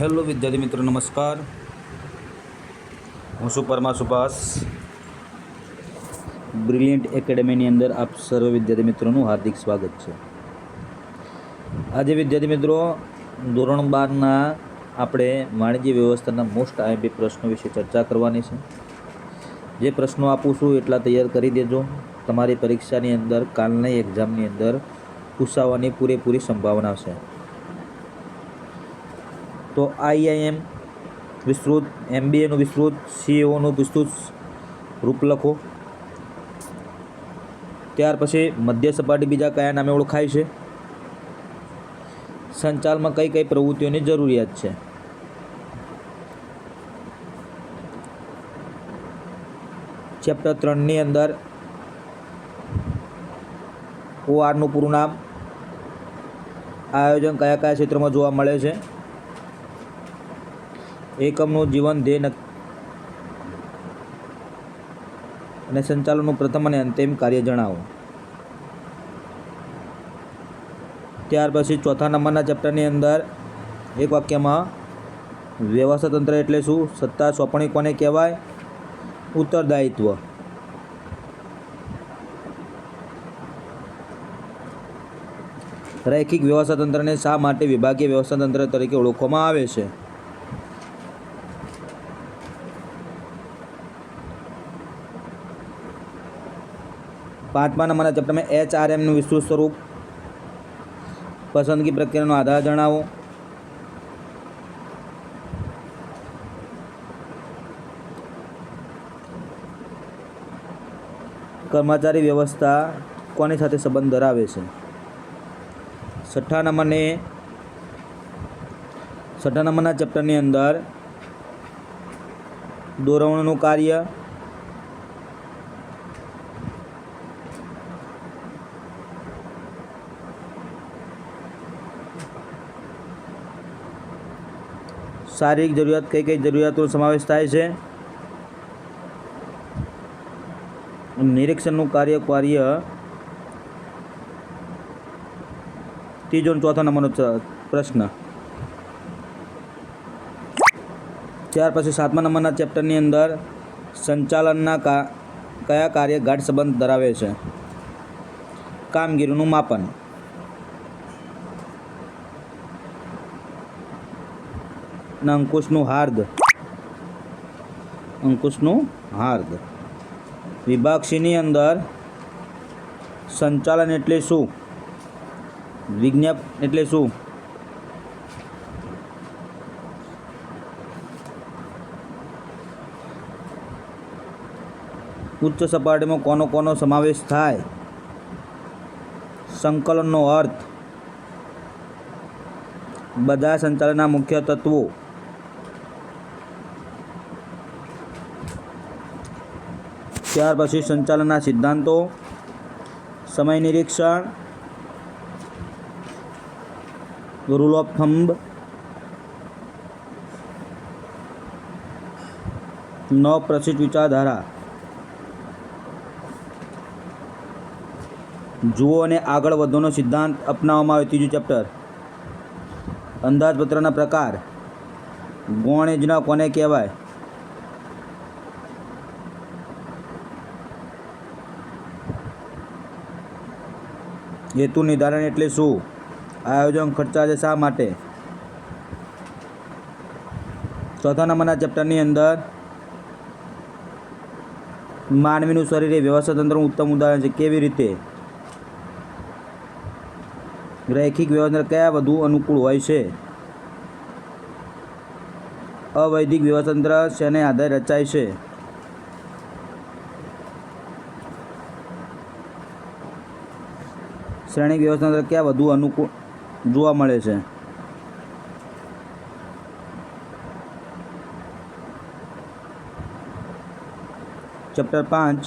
Hello વિદ્યાર્થી મિત્રો, નમસ્કાર. હું છું સુભાષ. બ્રિલિયન્ટ એકેડેમીની અંદર આપ સર્વ વિદ્યાર્થી મિત્રોનું હાર્દિક સ્વાગત છે. આજે વિદ્યાર્થી મિત્રો, ધોરણ બારના આપણે વાણિજ્ય વ્યવસ્થાના મોસ્ટ આઈએમપી પ્રશ્નો વિશે ચર્ચા કરવાની છે. જે પ્રશ્નો આપું છું એટલા તૈયાર કરી દેજો. તમારી પરીક્ષાની અંદર, કાલની એક્ઝામની અંદર પૂછાવાની પૂરેપૂરી સંભાવના છે. તો આઈઆઈએમ વિસ્તૃત એમબીએનું વિસ્તૃત સીએઓનું વિસ્તૃત રૂપ લખો. ત્યાર પછી મધ્ય સપાટી બીજા કયા નામે ઓળખાય છે? સંચાલમાં કઈ કઈ પ્રવૃત્તિઓની જરૂરિયાત છે? ચેપ્ટર ત્રણની અંદર ઓઆરનું પૂરું નામ. આયોજન કયા કયા ક્ષેત્રમાં જોવા મળે છે? એકમનું જીવન ધ્યેય અને સંચાલનનું પ્રથમ અને અંતિમ કાર્ય જણાવો. ત્યાર પછી ચોથા નંબરના ચેપ્ટરની અંદર એક વાક્યમાં, વ્યવસ્થા તંત્ર એટલે શું? સત્તા સોંપણી કોને કહેવાય? ઉત્તરદાયિત્વ. રૈખિક વ્યવસ્થા તંત્રને શા માટે વિભાગીય વ્યવસ્થા તંત્ર તરીકે ઓળખવામાં આવે છે? પાંચમા નંબરના ચેપ્ટરમાં એચ આર એમનું વિસ્તૃત સ્વરૂપ, પસંદગી પ્રક્રિયાનો આધાર જણાવો. કર્મચારી વ્યવસ્થા કોની સાથે સંબંધ ધરાવે છે? છઠ્ઠા નંબરને, છઠ્ઠા નંબરના ચેપ્ટરની અંદર દોરવણનું કાર્ય શારીરિક જરૂરિયાત, કઈ કઈ જરૂરિયાતોનો સમાવેશ થાય છે. નિરીક્ષણનું કાર્ય કાર્ય ત્રીજો ચોથા નંબરનો પ્રશ્ન. ત્યાર પછી સાતમા નંબરના ચેપ્ટરની અંદર સંચાલનના કયા કાર્ય ગાઢ સંબંધ ધરાવે છે? કામગીરીનું માપન. અને અંકુશનું હાર્દ. અંકુશનું હાર્દ. વિભાગ સીની અંદર સંચાલન એટલે શું? વિજ્ઞાપ એટલે શું? ઉચ્ચ સપાટીમાં કોનો કોનો સમાવેશ થાય? સંકલનનો અર્થ. બધા સંચાલનના મુખ્ય તત્વો ત્યાર પછી સંચાલનના સિદ્ધાંતો, સમય નિરીક્ષણ રૂલ ઓફ થંબ નવ પ્રસિદ્ધ વિચારધારા. જુઓ અને આગળ વધવાનો સિદ્ધાંત અપનાવવામાં આવે ત્રીજું ચેપ્ટર અંદાજપત્રના પ્રકાર. ગૌણ યોજના કોને કહેવાય? હેતુ નિર્ધારણ એટલે શું? આયોજન ખર્ચા છે શા માટે? ચોથા નંબરના ચેપ્ટરની અંદર માનવીનું શરીર એ વ્યવસ્થા તંત્રનું ઉત્તમ ઉદાહરણ છે. કેવી રીતે? રૈખિક વ્યવસ્થા કયા વધુ અનુકૂળ હોય છે? અવૈધિક વ્યવસ્થાતંત્ર શેને આધારે રચાય છે? શ્રેણિક અંદર ક્યાં વધુ અનુકૂળ જોવા મળે છે? ચેપ્ટર પાંચ.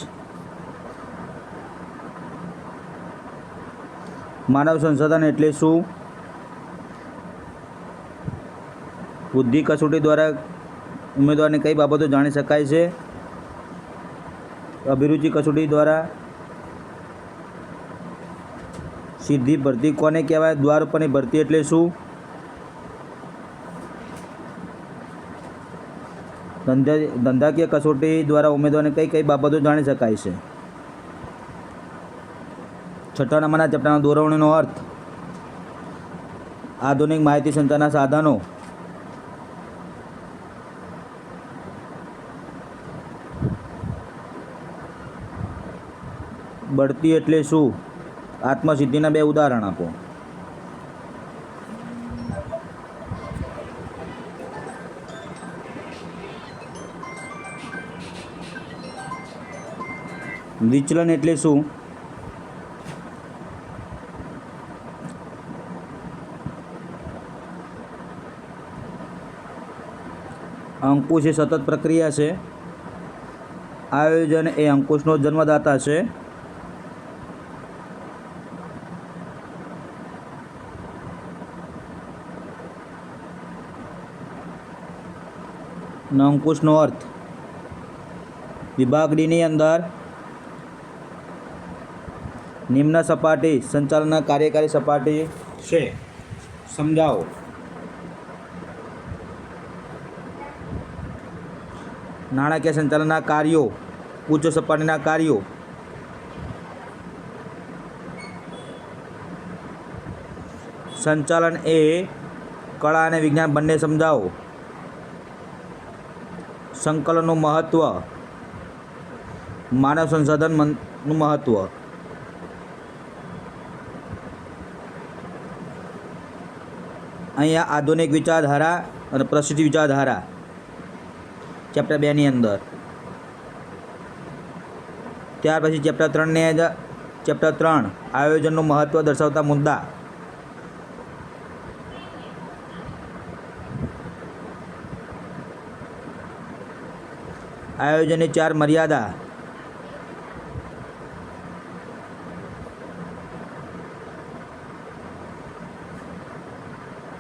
માનવ સંસાધન એટલે શું? બુદ્ધિ કસોટી દ્વારા ઉમેદવારની કઈ બાબતો જાણી શકાય છે? અભિરુચિ કસોટી દ્વારા સીધી ભરતી. કોને કહેવાય? દ્વાર ઉપરની ભરતી એટલે શું? ધંધા, ધંધાકીય કસોટી દ્વારા ઉમેદવારને કઈ કઈ બાબતો જાણી શકાય છે? છઠ્ઠા નંબરના ચેપ્ટરના દોરવણીનો અર્થ. આધુનિક માહિતી સંચારના સાધનો. બઢતી એટલે શું? આત્મસિદ્ધિના બે ઉદાહરણ આપો. વિચલન એટલે શું? અંકુશ એ સતત પ્રક્રિયા છે. આયોજન એ અંકુશનો જન્મદાતા છે. અંકુશનો અર્થ. વિભાગ ડીની અંદર નિમ્ન સપાટી, સંચાલનના કાર્યકારી સપાટી છે. સમજાવો. નાણાકીય સંચાલનના કાર્યો, ઉચ્ચ સપાટીના કાર્યો. સંચાલન એ કળા અને વિજ્ઞાન બંને સમજાવો. સંકલનનું મહત્ત્વ માનવ સંસાધનનું મહત્ત્વ અહીંયા આધુનિક વિચારધારા અને પ્રસિદ્ધ વિચારધારા. ચેપ્ટર બેની અંદર. ત્યાર પછી ચેપ્ટર ત્રણની ચેપ્ટર ત્રણ, આયોજનનું મહત્ત્વ દર્શાવતા મુદ્દા. આયોજનની ચાર મર્યાદા.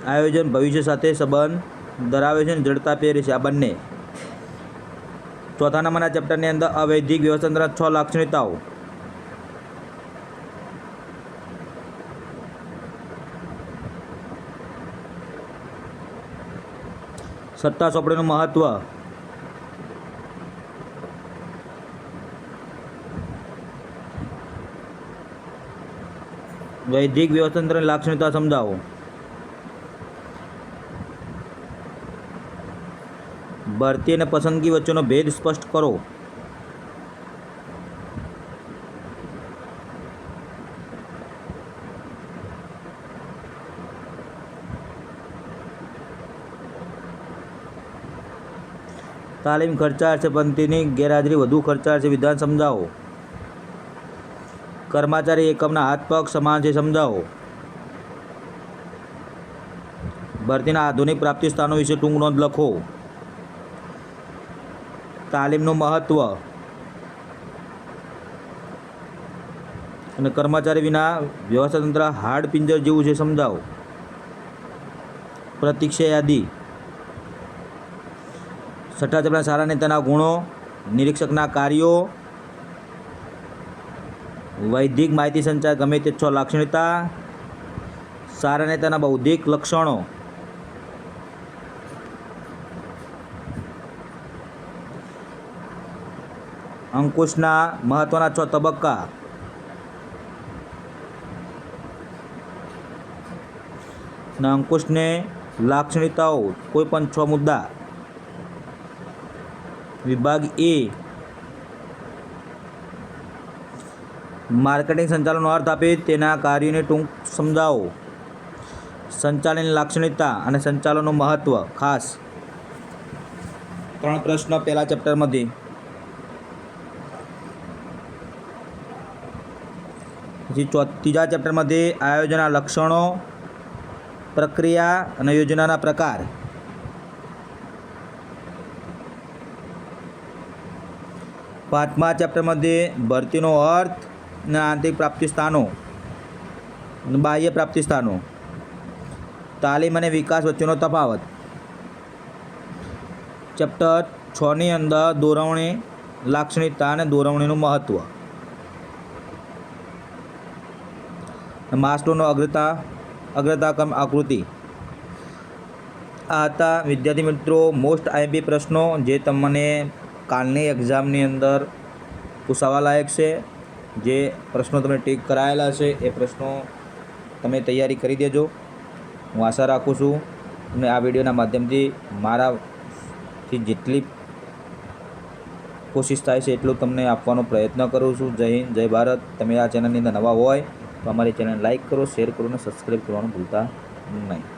આયોજન ભવિષ્ય સાથે સંબંધ ધરાવે છે અને જડતા પહેરે છે આ બંને. ચોથા નંબરના ચેપ્ટરની અંદર અવૈધિક વ્યવસ્થાના છ લાક્ષણિકતાઓ. સત્તા ચોપડીનું મહત્વ. વૈદિક વ્યવસ્થાતંત્રની લાક્ષણિકતા સમજાવો. ભરતી અને પસંદગી વચ્ચેનો ભેદ સ્પષ્ટ કરો. તાલીમ ખર્ચાળ છે, પંક્તિની ગેરહાજરી વધુ ખર્ચાળ છે, વિધાન સમજાવો. કર્મચારી એકમના હાથ પગ સમાન છે, સમજાવો. ભરતીના આધુનિક પ્રાપ્તિ સ્થાનો વિશે ટૂંક નોંધ લખો. તાલીમનું મહત્ત્વ અને કર્મચારી વિના વ્યવસ્થા તંત્ર હાડ પિંજર જેવું છે, સમજાવો. પ્રતીક્ષા યાદી. છઠ્ઠા ચપડા સારા નેતાના ગુણો. નિરીક્ષકના કાર્યો. વૈદિક માહિતી સંચાર ગમે તે છ લાક્ષણિકતા. સારા નેતાના બૌદ્ધિક લક્ષણો. અંકુશના મહત્વના છ તબક્કા. ના અંકુશને લાક્ષણિકતાઓ, કોઈ પણ છ મુદ્દા. વિભાગ એ માર્કેટિંગ સંચાલનનો અર્થ આપી તેના કાર્યને ટૂંક સમજાવો. સંચાલન લાક્ષણિકતા અને સંચાલનનું મહત્ત્વ ખાસ. ત્રણ પ્રશ્ન પહેલા ચેપ્ટરમાંથી. પછી ત્રીજા ચેપ્ટરમાંથી આયોજનના લક્ષણો, પ્રક્રિયા અને યોજનાના પ્રકાર. પાંચમા ચેપ્ટરमध्ये ભરતીનો અર્થ આંતરિક પ્રાપ્તિ સ્થાનો. બાહ્ય પ્રાપ્તિ સ્થાનો. તાલીમ અને વિકાસ વચ્ચેનો તફાવત. ચેપ્ટર છની અંદર દોરવણી લાક્ષણિકતા અને દોરવણીનું મહત્ત્વ માસ્ટોનો અગ્રતા, અગ્રતાક્રમ આકૃતિ. આ હતા વિદ્યાર્થી મિત્રો મોસ્ટ આઈબી પ્રશ્નો જે તમને કાલની એક્ઝામની અંદર પૂછાવા લાયક છે. જે પ્રશ્નો તમે ટીક કરાયેલા છે, એ પ્રશ્નો તમે તૈયારી કરી દેજો. હું આશા રાખું છું અને આ વિડીયોના માધ્યમથી મારાથી જેટલી કોશિશ થાય છે એટલું તમને આપવાનો પ્રયત્ન કરું છું. જય હિન્દ, જય ભારત. તમે આ ચેનલની અંદર નવા હોય તો અમારી ચેનલ લાઇક કરો, શેર કરો અને સબસ્ક્રાઈબ કરવાનું ભૂલતા નહીં.